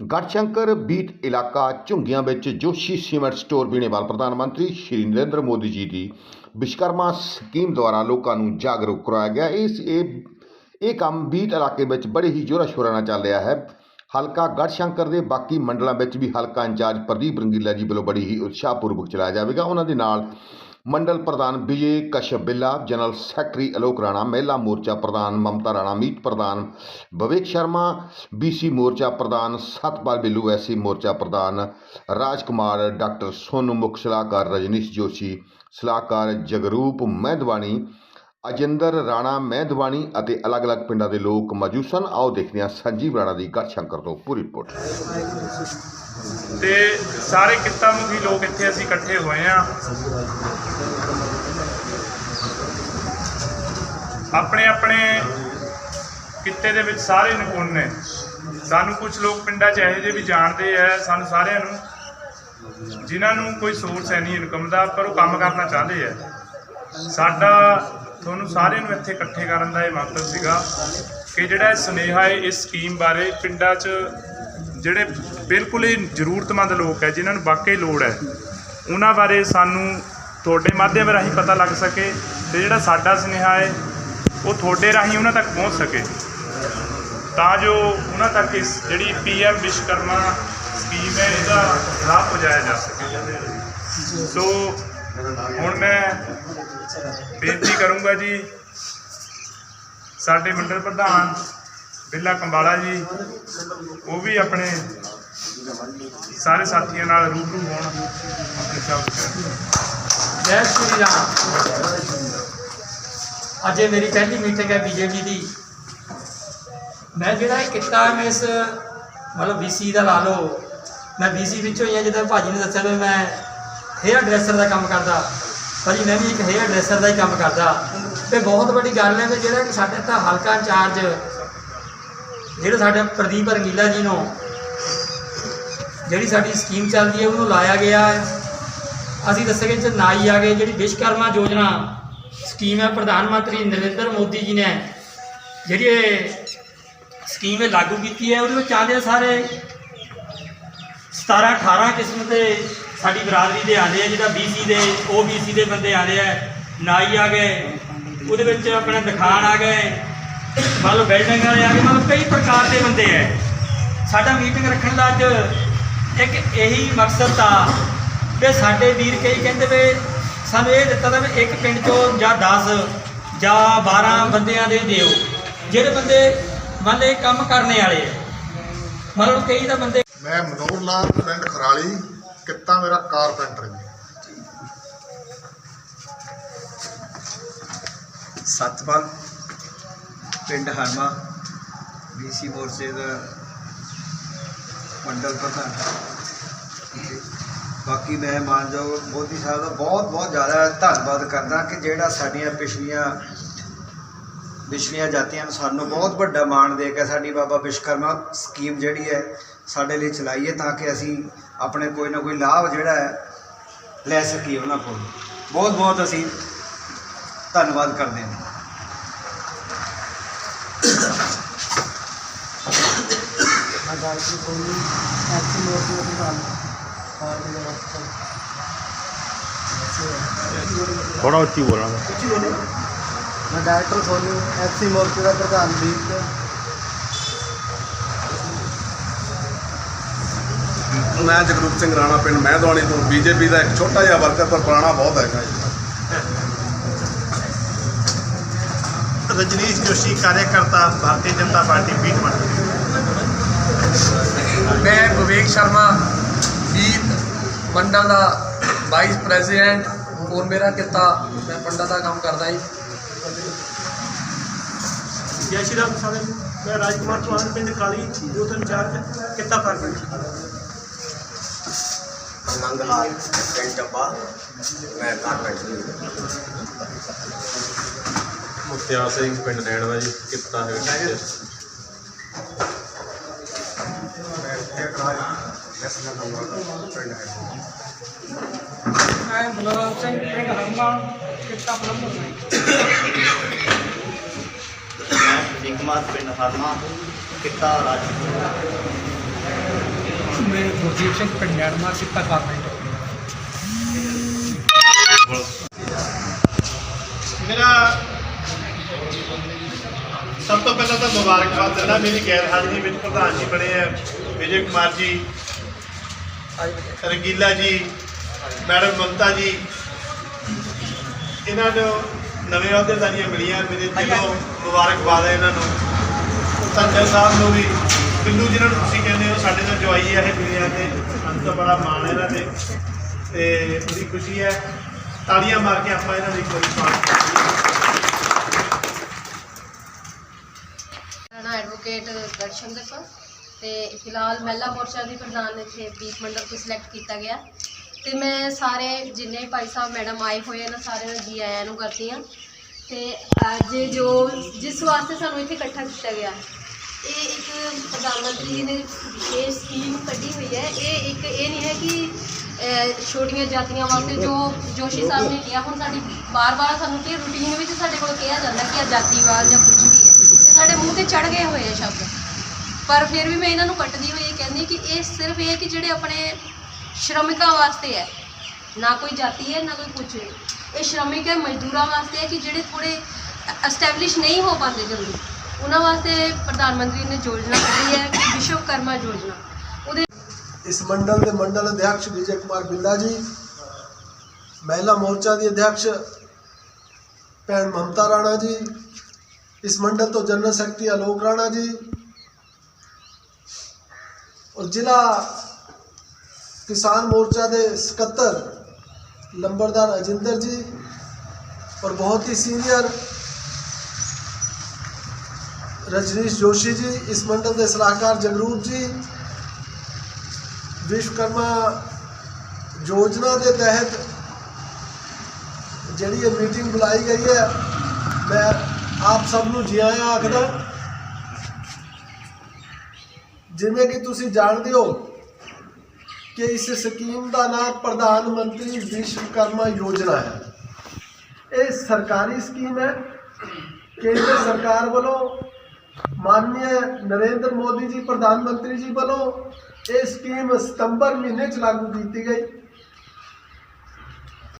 Garhshankar beat ਇਲਾਕਾ ਝੁੰਗੀਆਂ ਵਿੱਚ Joshi cement store ਬੀਣੇਵਾਲ ਪ੍ਰਧਾਨ ਮੰਤਰੀ ਸ਼੍ਰੀ ਨਰਿੰਦਰ ਮੋਦੀ ਜੀ ਦੀ ਵਿਸ਼ਕਰਮਾ ਸਕੀਮ ਦੁਆਰਾ ਲੋਕਾਂ ਨੂੰ ਜਾਗਰੂਕ ਕਰਵਾਇਆ ਗਿਆ। ਇਸ ਇਹ ਇਹ ਕੰਮ ਬੀਟ ਇਲਾਕੇ ਵਿੱਚ ਬੜੇ ਹੀ ਜ਼ੋਰਾਂ ਸ਼ੋਰਾਂ ਨਾਲ ਚੱਲ ਰਿਹਾ ਹੈ। ਹਲਕਾ ਗੜਸ਼ੰਕਰ ਦੇ ਬਾਕੀ ਮੰਡਲਾਂ ਵਿੱਚ ਵੀ ਹਲਕਾ ਇੰਚਾਰਜ ਪ੍ਰਦੀਪ ਰੰਗੀਲਾ ਜੀ ਵੱਲੋਂ ਬੜੀ ਹੀ ਉਤਸ਼ਾਹਪੂਰਵਕ ਚਲਾਇਆ ਜਾਵੇਗਾ। ਉਹਨਾਂ ਦੇ ਨਾਲ ਮੰਡਲ ਪ੍ਰਧਾਨ ਵਿਜੇ ਕਸ਼ਪ ਬਿੱਲਾ, ਜਨਰਲ ਸੈਕਟਰੀ ਅਲੋਕ ਰਾਣਾ, ਮਹਿਲਾ ਮੋਰਚਾ ਪ੍ਰਧਾਨ ਮਮਤਾ ਰਾਣਾ, ਮੀਤ ਪ੍ਰਧਾਨ ਵਿਵੇਕ ਸ਼ਰਮਾ ਬੀਸੀ ਮੋਰਚਾ ਪ੍ਰਧਾਨ ਸਤਪਾਲ ਬਿੱਲੂ ਐਸਸੀ ਮੋਰਚਾ ਪ੍ਰਧਾਨ ਰਾਜ ਕੁਮਾਰ ਡਾਕਟਰ ਸੋਨੂ ਮੁੱਖ, ਸਲਾਹਕਾਰ ਰਜਨੀਸ਼ ਜੋਸ਼ੀ, ਸਲਾਹਕਾਰ ਜਗਰੂਪ ਮਹਿਦਵਾਨੀ ਅਜਿੰਦਰ, ਰਾਣਾ ਮਹਿਦਵਾਨੀ ਅਤੇ ਅਲੱਗ-ਅਲੱਗ ਪਿੰਡਾਂ ਦੇ ਲੋਕ ਮੌਜੂਦ ਸਨ। ਆਓ ਦੇਖਦੇ ਹਾਂ ਸੰਜੀਵ ਰਾਣਾ ਦੀ ਗੜਸ਼ੰਕਰ ਤੋਂ ਪੂਰੀ ਰਿਪੋਰਟ। ਤੇ ਸਾਰੇ ਕਿੱਤਾ ਮੁਖੀ ਲੋਕ ਇੱਥੇ ਅਸੀਂ ਇਕੱਠੇ ਹੋਏ ਆ ਆਪਣੇ ਆਪਣੇ ਕਿੱਤੇ ਦੇ ਵਿੱਚ ਸਾਰੇ ਨਿਪੁੰਨ ਨੇ। ਸਾਨੂੰ ਕੁਝ ਲੋਕ ਪਿੰਡਾਂ 'ਚ ਇਹੋ ਜਿਹੇ ਵੀ ਜਾਣਦੇ ਆ, ਸਾਨੂੰ ਸਾਰਿਆਂ ਨੂੰ, ਜਿਨ੍ਹਾਂ ਨੂੰ ਕੋਈ ਸੋਰਸ ਹੈ ਨਹੀਂ ਇਨਕਮ ਦਾ, ਪਰ ਉਹ ਕੰਮ ਕਰਨਾ ਚਾਹੁੰਦੇ ਆ। ਸਾਡਾ ਤੁਹਾਨੂੰ ਸਾਰਿਆਂ ਨੂੰ ਇੱਥੇ ਇਕੱਠੇ ਕਰਨ ਦਾ ਇਹ ਮਕਸਦ ਸੀਗਾ ਕਿ ਜਿਹੜਾ ਇਹ ਸੁਨੇਹਾ ਹੈ, ਇਸ ਸਕੀਮ ਬਾਰੇ ਪਿੰਡਾਂ 'ਚ ਜਿਹੜੇ ਬਿਲਕੁਲ ਹੀ ਜ਼ਰੂਰਤਮੰਦ ਲੋਕ ਹੈ, ਜਿਨ੍ਹਾਂ ਨੂੰ ਵਾਕਈ ਲੋੜ ਹੈ, ਉਹਨਾਂ ਬਾਰੇ ਸਾਨੂੰ ਤੁਹਾਡੇ ਮਾਧਿਅਮ ਰਾਹੀਂ ਪਤਾ ਲੱਗ ਸਕੇ ਤੇ ਜਿਹੜਾ ਸਾਡਾ ਸੁਨੇਹਾ ਹੈ, ਉਹ ਤੁਹਾਡੇ ਰਾਹੀਂ ਉਹਨਾਂ ਤੱਕ ਪਹੁੰਚ ਸਕੇ। ਤਾਂ ਜੋ ਉਹਨਾਂ ਤੱਕ ਇਸ ਜਿਹੜੀ ਪੀਐਮ ਵਿਸ਼ਵਕਰਮਾ ਸਕੀਮ ਹੈ, ਇਹਦਾ ਲਾਭ ਪਹੁੰਚਾਇਆ ਜਾ ਸਕੇ। ਸੋ ਹੁਣ ਮੈਂ ਬੇਨਤੀ ਕਰੂੰਗਾ ਜੀ, ਸਾਡੇ ਮੰਡਲ ਪ੍ਰਧਾਨ ਬਿੱਲਾ ਕੰਬਾਲਾ ਜੀ, ਉਹ ਵੀ ਆਪਣੇ ਸਾਰੇ ਸਾਥੀਆਂ ਨਾਲ ਰੂਬਰੂ ਹੋਣ ਆਪਣੇ ਸ਼ਬਦ ਕਹਿਣ। ਜੈ ਸ਼੍ਰੀ ਰਾਮ। ਅੱਜ ਮੇਰੀ ਪਹਿਲੀ ਮੀਟਿੰਗ ਹੈ ਬੀਜੇਪੀ ਦੀ। ਮੈਂ ਜਿਹੜਾ ਇਹ ਕੀਤਾ, ਮੈਂ ਇਸ, ਮਤਲਬ BC ਦਾ ਲਾ ਲਓ। ਮੈਂ BC ਵਿੱਚੋਂ ਹੀ ਹਾਂ, ਜਿੱਦਾਂ ਭਾਜੀ ਨੇ ਦੱਸਿਆ ਵੀ ਮੈਂ ਹੇਅਰ ਡਰੈਸਰ ਦਾ ਕੰਮ ਕਰਦਾ। ਭਾਜੀ, ਮੈਂ ਵੀ ਇੱਕ ਹੇਅਰ ਡਰੈਸਰ ਦਾ ਹੀ ਕੰਮ ਕਰਦਾ। ਤੇ ਬਹੁਤ ਵੱਡੀ ਗੱਲ ਹੈ ਕਿ ਜਿਹੜਾ ਕਿ ਸਾਡੇ ਤਾਂ ਹਲਕਾ ਇੰਚਾਰਜ, ਜਿਹੜੇ ਸਾਡੇ ਪ੍ਰਦੀਪ ਰੰਗੀਲਾ ਜੀ ਨੂੰ, ਜਿਹੜੀ ਸਾਡੀ ਸਕੀਮ ਚੱਲਦੀ ਹੈ, ਉਹਨੂੰ ਲਾਇਆ ਗਿਆ ਹੈ। ਅਸੀਂ ਦੱਸਾਂਗੇ ਚ ਨਾਈ ਆ ਗਏ, ਜਿਹੜੀ ਵਿਸ਼ਵਕਰਮਾ ਯੋਜਨਾ ਸਕੀਮ ਹੈ, ਪ੍ਰਧਾਨ ਮੰਤਰੀ ਨਰਿੰਦਰ ਮੋਦੀ ਜੀ ਨੇ, ਜਿਹੜੀ ਇਹ ਸਕੀਮ ਇਹ ਲਾਗੂ ਕੀਤੀ ਹੈ, ਉਹਦੇ ਵਿੱਚ ਆਉਂਦੇ ਆ ਸਾਰੇ 17 18 ਕਿਸਮ ਦੇ ਸਾਡੀ ਬਰਾਦਰੀ ਦੇ ਆਉਂਦੇ ਆ, ਜਿਹਦਾ BC ਦੇ OBC ਦੇ ਬੰਦੇ ਆਉਂਦੇ ਆ, ਨਾਈ ਆ ਗਏ, ਉਹਦੇ ਵਿੱਚ ਆਪਣੇ ਦਿਖਾਣ ਆ ਗਏ, ਮੰਨ ਲਓ ਬਿਲਡਿੰਗ ਵਾਲੇ ਆ ਗਏ ਮਤਲਬ ਕਈ ਪ੍ਰਕਾਰ ਦੇ ਬੰਦੇ ਆ। ਸਾਡਾ ਮੀਟਿੰਗ ਰੱਖਣ ਦਾ ਅੱਜ ਇੱਕ ਇਹੀ ਮਕਸਦ ਤਾਂ ਕਿ ਸਾਡੇ ਵੀਰ ਕਈ ਕਹਿੰਦੇ ਵੀ ਸਾਨੂੰ ਇਹ ਦਿੱਤਾ ਤਾਂ ਵੀ ਇੱਕ ਪਿੰਡ ਚੋਂ ਜਾਂ 10 ਜਾਂ 12 ਬੰਦਿਆਂ ਦੇ ਦਿਓ, ਜਿਹੜੇ ਬੰਦੇ ਮੰਨ ਲਏ ਕੰਮ ਕਰਨੇ ਵਾਲੇ ਆ। ਮਤਲਬ ਕਈ ਤਾਂ ਬੰਦੇ ਮੈਂ ਮਨੋਹਰ ਲਾਲ ਪਿੰਡ ਖਰਾਲੀ। ਕਿੱਤਾ ਮੇਰਾ ਕਾਰਪੈਂਟਰ ਜੀ ਸਤਪਾਲ, ਪਿੰਡ ਹਰਮਾ ਬੀਸੀ ਮੋਰਚੇ ਦਾ ਮੰਡਲ ਪ੍ਰਧਾਨ। ਬਾਕੀ ਮੈਂ ਮਾਨਯੋਗ ਮੋਦੀ ਸਾਹਿਬ ਦਾ ਬਹੁਤ ਬਹੁਤ ਜ਼ਿਆਦਾ ਧੰਨਵਾਦ ਕਰਦਾ ਕਿ ਜਿਹੜਾ ਸਾਡੀਆਂ ਪਿਛਲੀਆਂ ਪਿਛਲੀਆਂ ਜਾਤੀਆਂ ਨੂੰ ਸਾਨੂੰ ਬਹੁਤ ਵੱਡਾ ਮਾਣ ਦੇ ਕੇ ਸਾਡੀ ਬਾਬਾ ਵਿਸ਼ਵਕਰਮਾ ਸਕੀਮ ਜਿਹੜੀ ਹੈ, ਸਾਡੇ ਲਈ ਚਲਾਈ ਹੈ ਤਾਂ ਕਿ ਅਸੀਂ ਆਪਣੇ ਕੋਈ ਨਾ ਕੋਈ ਲਾਭ ਜਿਹੜਾ ਹੈ ਲੈ ਸਕੀਏ ਉਹਨਾਂ ਕੋਲ ਬਹੁਤ ਬਹੁਤ ਅਸੀਂ ਧੰਨਵਾਦ ਕਰਦੇ ਹਾਂ ਥੋੜਾ ਉੱਚੀ ਬੋਲਣਾ ਮੈਂ ਡਾਇਰੈਕਟਰ ਸੋਨੂ ਐਫਸੀ ਮੋਰਚੇ ਦਾ ਪ੍ਰਧਾਨ ਦੀਪ ਮੈਂ ਜਗਰੂਪ ਸਿੰਘ ਰਾਣਾ ਪਿੰਡ ਮਹਿਦਵਾਨੀ ਤੋਂ ਬੀਜੇਪੀ ਦਾ ਇੱਕ ਛੋਟਾ ਜਿਹਾ ਵਰਕਰ ਪਰ ਪੁਰਾਣਾ ਬਹੁਤ ਹੈਗਾ ਜੀ। ਰਜਨੀਸ਼ ਜੋਸ਼ੀ ਕਾਰਜਕਰਤਾ ਭਾਰਤੀ ਜਨਤਾ ਪਾਰਟੀ ਪੀਠ ਮੰਡਲ ਮੈਂ ਵਿਵੇਕ ਸ਼ਰਮਾ ਵੀਰ ਮੰਡਲ ਦਾ ਵਾਈਸ ਪ੍ਰੈਜ਼ੀਡੈਂਟ ਹੋਰ ਮੇਰਾ ਕਿੱਤਾ ਮੈਂ ਪੰਡਤ ਦਾ ਕੰਮ ਕਰਦਾ ਜੀ। ਜੈ ਸ਼੍ਰੀ ਰਾਮ ਸਾਰੇ ਮੈਂ ਰਾਜਕੁਮਾਰ ਚੌਹਾਨ ਪਿੰਡ ਕਾਲੀ ਯੂਥ ਇੰਚਾਰਜ ਕਿੱਤਾ ਕਾਰਪੋਰੇਸ਼ਨ ਨੰਦ ਲਾਲ ਪਿੰਡ ਚੱਬਾ ਮੈਂ ਕਾਰਪੈਂਟਰ ਮੁਖਤਿਆਰ ਸਿੰਘ ਪਿੰਡ ਨੈਣਵਾ ਜੀ ਕਿੱਤਾ ਹੈ ਮੈਂ ਬਲਵੰਤ ਸਿੰਘ ਪਿੰਡ ਹਰਮਾ ਕਿੱਤਾ ਪਲੰਬਰ ਮੈਂ ਕੁਮਾਰ ਪਿੰਡ ਹਰਮਾ ਕਿੱਤਾ ਰਾਜ ਮੈਂ ਗੁਰਦੀਪ ਸਿੰਘ ਪਿੰਡ ਨੈਣਮਾ ਕਿੱਤਾ। ਮੇਰਾ ਸਭ ਤੋਂ ਪਹਿਲਾਂ ਤਾਂ ਮੁਬਾਰਕਬਾਦ ਦਿੰਦਾ। ਮੇਰੀ ਗੈਰ ਹਾਜ਼ਰੀ ਵਿੱਚ ਪ੍ਰਧਾਨ ਜੀ ਬਣੇ ਆ ਵਿਜੇ ਕੁਮਾਰ ਜੀ, ਰੰਗੀਲਾ ਜੀ, ਮੈਡਮ ਮਮਤਾ ਜੀ। ਇਹਨਾਂ ਨੂੰ ਨਵੇਂ ਅਹੁਦੇਦਾਰੀਆਂ ਮਿਲੀਆਂ। ਮੇਰੇ ਦਿਲੋਂ ਮੁਬਾਰਕਬਾਦ ਹੈ ਇਹਨਾਂ ਨੂੰ। ਸੰਜय ਸਾਹਿਬ ਨੂੰ ਵੀ ਬਿੱਲੂ ਜਿਹਨਾਂ ਨੂੰ ਤੁਸੀਂ ਕਹਿੰਦੇ ਹੋ, ਸਾਡੇ ਨਾਲ ਜਵਾਈ ਹੈ ਇਹ ਦੁਨੀਆ ਤੇ। ਸਾਨੂੰ ਤਾਂ ਬੜਾ ਮਾਣ ਹੈ ਇਹਨਾਂ ਤੇ। ਤੇ ਬੜੀ ਖੁਸ਼ੀ ਹੈ। ਤਾੜੀਆਂ ਮਾਰ ਕੇ ਆਪਾਂ ਇਹਨਾਂ ਦੀ ਇੱਕ ਵਾਰੀ ਸਵਾਗਤ ਐਡਵੋਕੇਟ ਦਰਸ਼ਨ ਕੌਰ ਤੇ ਫਿਲਹਾਲ ਮਹਿਲਾ ਮੋਰਚਾ ਦੀ ਪ੍ਰਧਾਨ ਇੱਥੇ ਦੀਪ ਮੰਡਲ ਤੋਂ ਸਿਲੈਕਟ ਕੀਤਾ ਗਿਆ। ਤੇ ਮੈਂ ਸਾਰੇ ਜਿੰਨੇ ਭਾਈ ਸਾਹਿਬ ਮੈਡਮ ਆਏ ਹੋਏ ਨੇ ਸਾਰਿਆਂ ਨੂੰ ਜੀ ਆਇਆਂ ਨੂੰ ਕਰਦੀ ਹਾਂ। ਤੇ ਅੱਜ ਜੋ ਜਿਸ ਵਾਸਤੇ ਸਾਨੂੰ ਇੱਥੇ ਇਕੱਠਾ ਕੀਤਾ ਗਿਆ ਇਹ ਇੱਕ ਪ੍ਰਧਾਨ ਮੰਤਰੀ ਜੀ ਨੇ ਵਿਸ਼ੇਸ਼ ਸਕੀਮ ਕੱਢੀ ਹੋਈ ਹੈ। ਇਹ ਇੱਕ ਇਹ ਨਹੀਂ ਹੈ ਕਿ ਛੋਟੀਆਂ ਜਾਤੀਆਂ ਵਾਸਤੇ ਜੋ ਜੋਸ਼ੀ ਸਾਹਿਬ ਨੇ ਕਿਹਾ, ਹੁਣ ਸਾਡੀ ਬਾਰ-ਬਾਰ ਸਾਨੂੰ ਕਿ ਰੂਟੀਨ ਵਿੱਚ ਸਾਡੇ ਕੋਲ ਕਿਹਾ ਜਾਂਦਾ ਕਿ ਆ ਜਾਤੀਵਾਦ ਜਾਂ ਕੁਝ ਵੀ ਹੈ। ਇਹ ਸਾਡੇ ਮੂੰਹ ਤੇ ਚੜ ਗਏ ਹੋਏ ਆ ਸ਼ਬਦ। ਪਰ ਫਿਰ ਵੀ ਮੈਂ ਇਹਨਾਂ ਨੂੰ ਕੱਟਦੀ ਹੋਈ ਇਹ ਕਹਿੰਦੀ ਕਿ ਇਹ ਸਿਰਫ ਇਹ ਕਿ ਜਿਹੜੇ ਆਪਣੇ ਸ਼੍ਰਮਿਕਾਂ ਵਾਸਤੇ ਹੈ। ਨਾ ਕੋਈ ਜਾਤੀ ਹੈ, ਨਾ ਕੋਈ ਕੁਝ ਹੈ। ਇਹ ਸ਼੍ਰਮਿਕ ਹੈ, ਮਜ਼ਦੂਰਾਂ ਵਾਸਤੇ ਹੈ ਕਿ ਜਿਹੜੇ ਥੋੜੇ ਐਸਟੈਬਲਿਸ਼ ਨਹੀਂ ਹੋ ਪਾਉਂਦੇ ਜਲਦੀ। ਉਹਨਾਂ ਵਾਸਤੇ ਪ੍ਰਧਾਨ ਮੰਤਰੀ ਨੇ ਯੋਜਨਾ ਕੱਢੀ ਹੈ ਵਿਸ਼ਵਕਰਮਾ ਯੋਜਨਾ। ਉਹਦੇ ਇਸ ਮੰਡਲ ਦੇ ਮੰਡਲ ਅਧਿਆਕਸ਼ ਵਿਜੇ ਕੁਮਾਰ ਬਿੱਲਾ ਜੀ, ਮਹਿਲਾ ਮੋਰਚਾ ਦੀ ਅਧਿਆਕਸ਼ ਭੈਣ ਮਮਤਾ ਰਾਣਾ ਜੀ, ਇਸ ਮੰਡਲ ਤੋਂ ਜਨਰਲ ਸੈਕਟਰੀ ਆਲੋਕ ਰਾਣਾ ਜੀ ਔਰ ਜ਼ਿਲ੍ਹਾ ਕਿਸਾਨ ਮੋਰਚਾ ਦੇ ਸਕੱਤਰ ਲੰਬਰਦਾਰ ਅਜਿੰਦਰ ਜੀ ਔਰ ਬਹੁਤ ਹੀ ਸੀਨੀਅਰ ਰਜਨੀਸ਼ ਜੋਸ਼ੀ ਜੀ, ਇਸ ਮੰਡਲ ਦੇ ਸਲਾਹਕਾਰ ਜਗਰੂਪ ਜੀ, ਵਿਸ਼ਵਕਰਮਾ ਯੋਜਨਾ ਦੇ ਤਹਿਤ ਜਿਹੜੀ ਇਹ ਮੀਟਿੰਗ ਬੁਲਾਈ ਗਈ ਹੈ, ਮੈਂ ਆਪ ਸਭ ਨੂੰ ਜੀ ਆਇਆਂ ਆਖਦਾ ਜਿਵੇਂ ਕਿ ਤੁਸੀਂ ਜਾਣਦੇ ਹੋ ਕਿ ਇਸ ਸਕੀਮ ਦਾ ਨਾਮ ਪ੍ਰਧਾਨ ਮੰਤਰੀ ਵਿਸ਼ਵਕਰਮਾ ਯੋਜਨਾ ਹੈ। ਇਹ ਸਰਕਾਰੀ ਸਕੀਮ ਹੈ। ਕੇਂਦਰ ਸਰਕਾਰ ਵੱਲੋਂ ਮਾਨनीय ਨਰਿੰਦਰ ਮੋਦੀ ਜੀ ਪ੍ਰਧਾਨ ਮੰਤਰੀ ਜੀ ਵੱਲੋਂ ਇਹ ਸਕੀਮ ਸਤੰਬਰ ਮਹੀਨੇ ਚ ਲਾਗੂ ਕੀਤੀ ਗਈ